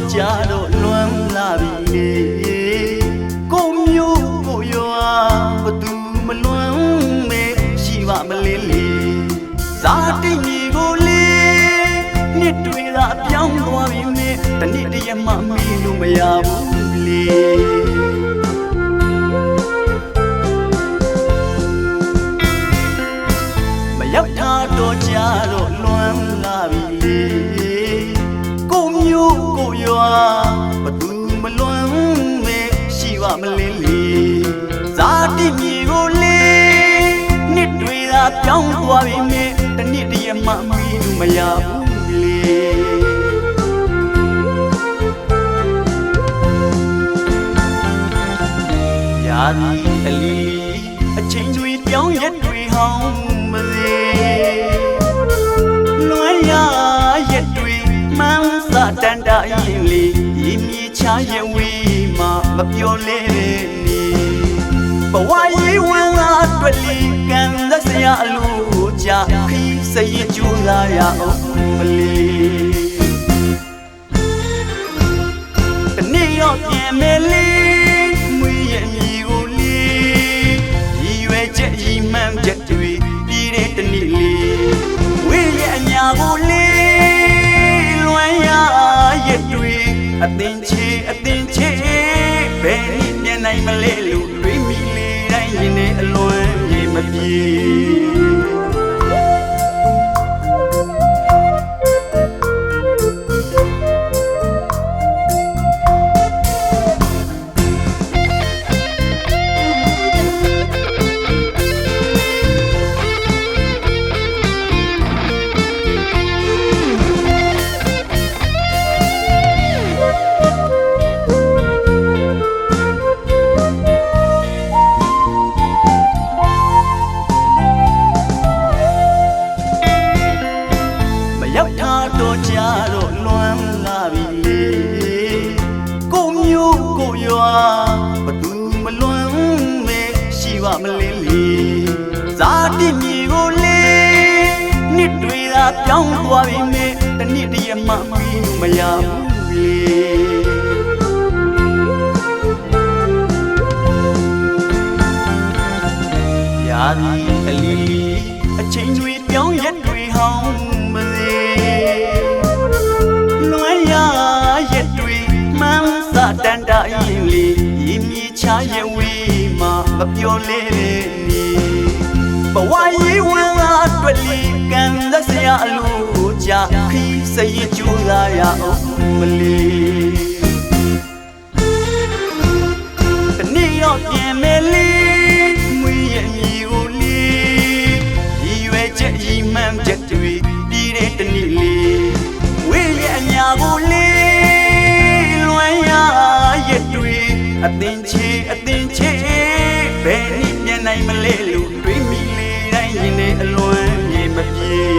လွမ်းလာပြီလေကိုမျိုးကိုရွာဘသူမလွမ်းမေရှိပါမလေးလေဇာတိမြေကိုလေနှစ်တွေသာပြောင်းသွားပြီမေတနေ့တည်းမှမီလို့မရဘူးလေ မလေးလေဇာတိမြေကိုလေနှစ်တွေသာပြောင်းသွားပြီမေတနေ့တည်းမှမီလို့မရဘူးလေရာဒီအလီအချိန်တွေပြောင်းရက်တွေဟောင်းမသေးလွမ်းရရက်တွေမှန်းစာတန်တာရင်လေရေမြေချရဝေး မှာမပြောလဲနေဘဝရေးဝမ်းလာအတွက်လီကန်သက်စရာအလို့ကြခီးစရင်ကျူလာရအောင်မလေးတနေ့တော့ပြင်မယ်လေမွေးရဲ့ညီကိုလေရည်ရွယ်ချက်ရည်မှန်းချက်တွေပြည်တဲ့တနေ့လေဝေးရဲ့အညာကိုလေလွမ်းရရဲ့တွေအသင်ချေအသင်ချေဘယ်နည်းပြန်နိုင် မလဲလို့တွေးမိလေတိုင်းရင်နဲ့အလွန်ရေမပြေ ဘသူမလွမ်းမေရှိပါမလေးလေဇာတိမြေကိုလေနှစ်တွေသာပြောင်းသွားပြီမေတနေ့တည်းမှမီးမရဘူးလေရာဒီအလီအချိန်တွေပြောင်းရက်တွေဟောင်းမသေးလွမ်းရရက်တွေမှန်းစာတန်တာရင်လေရေ ရှားရဲ့ဝီမှာမပျော်လေးတဲ့နီဘဝရေးဝင်လာတွေ့လီကံလက်စရာအလို့ကြခီးစရင်ကျူလာရအောင်မလီတနေ့တော့ပြင်မယ်လီမွေရဲ့မြည်ကိုလီဒီရွယ်ချက်ဤမှန်ချက်တွေဒီတဲ့တနေ့လီဝေးရဲ့အညာကိုလီလွမ်းရရဲ့တွေအသင်ချီ aqui.